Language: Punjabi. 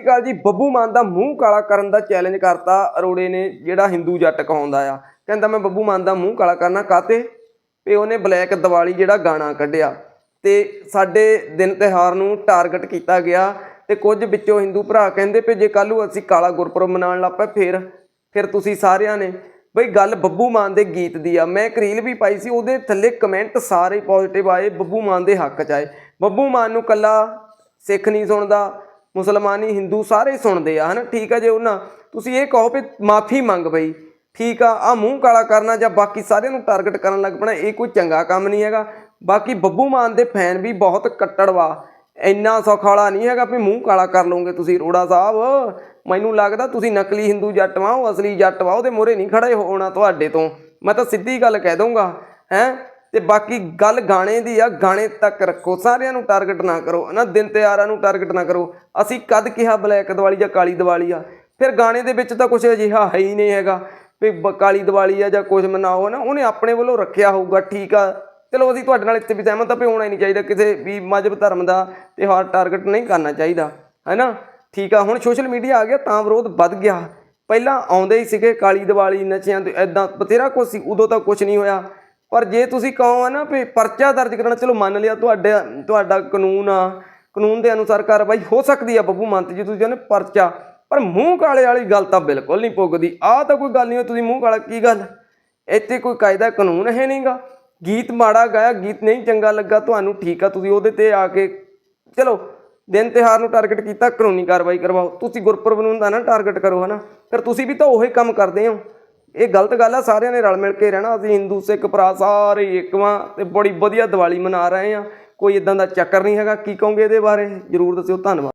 ਸਤਿ ਸ਼੍ਰੀ ਅਕਾਲ ਜੀ। ਬੱਬੂ ਮਾਨ ਦਾ ਮੂੰਹ ਕਾਲਾ ਕਰਨ ਦਾ ਚੈਲੰਜ ਕਰਤਾ ਅਰੋੜੇ ਨੇ, ਜਿਹੜਾ ਹਿੰਦੂ ਜੱਟ ਕਹਾਉਂਦਾ ਆ। ਕਹਿੰਦਾ, ਮੈਂ ਬੱਬੂ ਮਾਨ ਦਾ ਮੂੰਹ ਕਾਲਾ ਕਰਨਾ ਕਾਤੇ ਤੇ ਉਹਨੇ ਬਲੈਕ ਦੀਵਾਲੀ ਜਿਹੜਾ ਗਾਣਾ ਕੱਢਿਆ। ਤੇ ਸਾਡੇ ਦਿਨ ਤਿਉਹਾਰ ਨੂੰ ਟਾਰਗੇਟ ਕੀਤਾ ਗਿਆ। ਤੇ ਕੁਝ ਵਿੱਚੋਂ ਹਿੰਦੂ ਭਰਾ ਕਹਿੰਦੇ ਪਏ, ਜੇ ਕੱਲ੍ਹ ਅਸੀਂ ਕਾਲਾ ਗੁਰਪੁਰਬ ਮਨਾਉਣ ਲੱਗ ਪਏ, ਫਿਰ ਫਿਰ ਤੁਸੀਂ ਸਾਰਿਆਂ ਨੇ। ਬਈ ਗੱਲ ਬੱਬੂ ਮਾਨ ਦੇ ਗੀਤ ਦੀ ਆ। ਮੈਂ ਇੱਕ ਰੀਲ ਵੀ ਪਾਈ ਸੀ, ਉਹਦੇ ਥੱਲੇ ਕਮੈਂਟ ਸਾਰੇ ਪੋਜ਼ਿਟਿਵ ਆਏ, ਬੱਬੂ ਮਾਨ ਦੇ ਹੱਕ 'ਚ ਆਏ। ਬੱਬੂ ਮਾਨ ਨੂੰ ਕੱਲਾ ਸਿੱਖ ਨਹੀਂ ਸੁਣਦਾ। ਮੁਸਲਮਾਨੀ, ਹਿੰਦੂ ਸਾਰੇ ਸੁਣਦੇ ਆ, ਹਨਾ? ਠੀਕ ਆ ਜੇ ਉਹਨਾਂ, ਤੁਸੀਂ ਇਹ ਕਹੋ ਵੀ ਮਾਫੀ ਮੰਗ ਬਈ। ਠੀਕ ਆ ਆ ਮੂੰਹ ਕਾਲਾ ਕਰਨਾ ਜਾਂ ਬਾਕੀ ਸਾਰਿਆਂ ਨੂੰ ਟਾਰਗੇਟ ਕਰਨ ਲੱਗ ਪਣਾ, ਇਹ ਕੋਈ ਚੰਗਾ ਕੰਮ ਨਹੀਂ ਹੈਗਾ। ਬਾਕੀ ਬੱਬੂ ਮਾਨ ਦੇ ਫੈਨ ਵੀ ਬਹੁਤ ਕੱਟੜ ਵਾ। ਇੰਨਾ ਸੌਖਾਲਾ ਨਹੀਂ ਹੈਗਾ ਵੀ ਮੂੰਹ ਕਾਲਾ ਕਰ ਲਓਗੇ ਤੁਸੀਂ, ਰੋੜਾ ਸਾਹਿਬ। ਮੈਨੂੰ ਲੱਗਦਾ ਤੁਸੀਂ ਨਕਲੀ ਹਿੰਦੂ ਜੱਟ ਵਾ, ਉਹ ਅਸਲੀ ਜੱਟ ਵਾ, ਉਹਦੇ ਮੋਹਰੇ ਨਹੀਂ ਖੜੇ ਹੋਣਾ ਤੁਹਾਡੇ ਤੋਂ। ਮੈਂ ਤਾਂ ਸਿੱਧੀ ਗੱਲ ਕਹਿ ਦਊਂਗਾ, ਹੈ? ਤੇ ਬਾਕੀ ਗੱਲ ਗਾਣੇ ਦੀ ਆ, ਗਾਣੇ ਤੱਕ ਰੱਖੋ, ਸਾਰਿਆਂ ਨੂੰ ਟਾਰਗੇਟ ਨਾ ਕਰੋ ਨਾ ਦਿਨ ਤਿਉਹਾਰਾਂ ਨੂੰ ਟਾਰਗੇਟ ਨਾ ਕਰੋ। ਅਸੀਂ ਕਦ ਕਿਹਾ ਬਲੈਕ ਦੀਵਾਲੀ ਜਾਂ ਕਾਲੀ ਦੀਵਾਲੀ ਆ? ਫਿਰ ਗਾਣੇ ਦੇ ਵਿੱਚ ਤਾਂ ਕੁਝ ਅਜਿਹਾ ਹੈ ਹੀ ਨਹੀਂ ਹੈਗਾ ਵੀ ਬ- ਕਾਲੀ ਦੀਵਾਲੀ ਆ ਜਾਂ ਕੁਝ ਮਨਾਓ ਨਾ ਉਹਨੇ ਆਪਣੇ ਵੱਲੋਂ ਰੱਖਿਆ ਹੋਊਗਾ, ਠੀਕ ਆ। ਚਲੋ, ਅਸੀਂ ਤੁਹਾਡੇ ਨਾਲ ਇੱਥੇ ਵੀ ਸਹਿਮਤ ਆ ਵੀ ਹੋਣਾ ਹੀ ਨਹੀਂ ਚਾਹੀਦਾ ਕਿਸੇ ਵੀ ਮਜ਼ਹਬ ਧਰਮ ਦਾ ਤਿਉਹਾਰ ਟਾਰਗੇਟ ਨਹੀਂ ਕਰਨਾ ਚਾਹੀਦਾ, ਹੈਨਾ? ਠੀਕ ਆ, ਹੁਣ ਸੋਸ਼ਲ ਮੀਡੀਆ ਆ ਗਿਆ ਤਾਂ ਵਿਰੋਧ ਵੱਧ ਗਿਆ। ਪਹਿਲਾਂ ਆਉਂਦੇ ਹੀ ਸੀਗੇ ਕਾਲੀ ਦੀਵਾਲੀ ਨਸ਼ਿਆਂ ਤੇ ਐਦਾਂ ਬਥੇਰਾ ਕੁਛ ਸੀ, ਉਦੋਂ ਤਾਂ ਕੁਝ ਨਹੀਂ ਹੋਇਆ। ਪਰ ਜੇ ਤੁਸੀਂ ਕਹੋ ਆ ਨਾ ਵੀ ਪਰਚਾ ਦਰਜ ਕਰਨਾ ਚਲੋ ਮੰਨ ਲਿਆ ਤੁਹਾਡੇ ਤੁਹਾਡਾ ਕਾਨੂੰਨ ਆ ਕਾਨੂੰਨ ਦੇ ਅਨੁਸਾਰ ਕਾਰਵਾਈ ਹੋ ਸਕਦੀ ਆ ਬੱਬੂ ਮੰਤ ਜੀ ਤੁਸੀਂ ਕਹਿੰਦੇ ਪਰਚਾ ਪਰ ਮੂੰਹ ਕਾਲੇ ਵਾਲੀ ਗੱਲ ਤਾਂ ਬਿਲਕੁਲ ਨਹੀਂ ਪੁੱਗਦੀ। ਆਹ ਤਾਂ ਕੋਈ ਗੱਲ ਨਹੀਂ ਹੋਈ, ਤੁਸੀਂ ਮੂੰਹ ਕਾਲਾ ਕੀ ਗੱਲ? ਇੱਥੇ ਕੋਈ ਕਾਇਦਾ ਕਾਨੂੰਨ ਹੈ ਨਹੀਂਗਾ। ਗੀਤ ਮਾੜਾ ਗਾਇਆ ਗੀਤ ਨਹੀਂ ਚੰਗਾ ਲੱਗਾ ਤੁਹਾਨੂੰ ਠੀਕ ਆ ਤੁਸੀਂ ਉਹਦੇ ਤੇ ਆ ਕੇ ਚਲੋ ਦਿਨ ਤਿਉਹਾਰ ਨੂੰ ਟਾਰਗੇਟ ਕੀਤਾ ਕਾਨੂੰਨੀ ਕਾਰਵਾਈ ਕਰਵਾਓ। ਤੁਸੀਂ ਗੁਰਪੁਰਬ ਨੂੰ ਤਾਂ ਨਾ ਟਾਰਗੇਟ ਕਰੋ ਹਨਾ? ਫਿਰ ਤੁਸੀਂ ਵੀ ਤਾਂ ਉਹੀ ਕੰਮ ਕਰਦੇ ਹੋ। ਇਹ ਗਲਤ ਗੱਲ ਆ, ਸਾਰਿਆਂ ਨੇ ਰਲ ਮਿਲ ਕੇ ਰਹਿਣਾ। ਅਸੀਂ ਹਿੰਦੂ, ਸਿੱਖ, ਭਰਾ ਸਾਰੇ ਇੱਕ ਵਾਂ ਤੇ ਬੜੀ ਵਧੀਆ ਦੀਵਾਲੀ ਮਨਾ ਰਹੇ ਆ। ਕੋਈ ਇਦਾਂ ਦਾ ਚੱਕਰ ਨਹੀਂ ਹੈਗਾ। ਕੀ ਕਹੋਗੇ ਇਹਦੇ ਬਾਰੇ? ਜਰੂਰ ਦੱਸਿਓ। ਧੰਨਵਾਦ।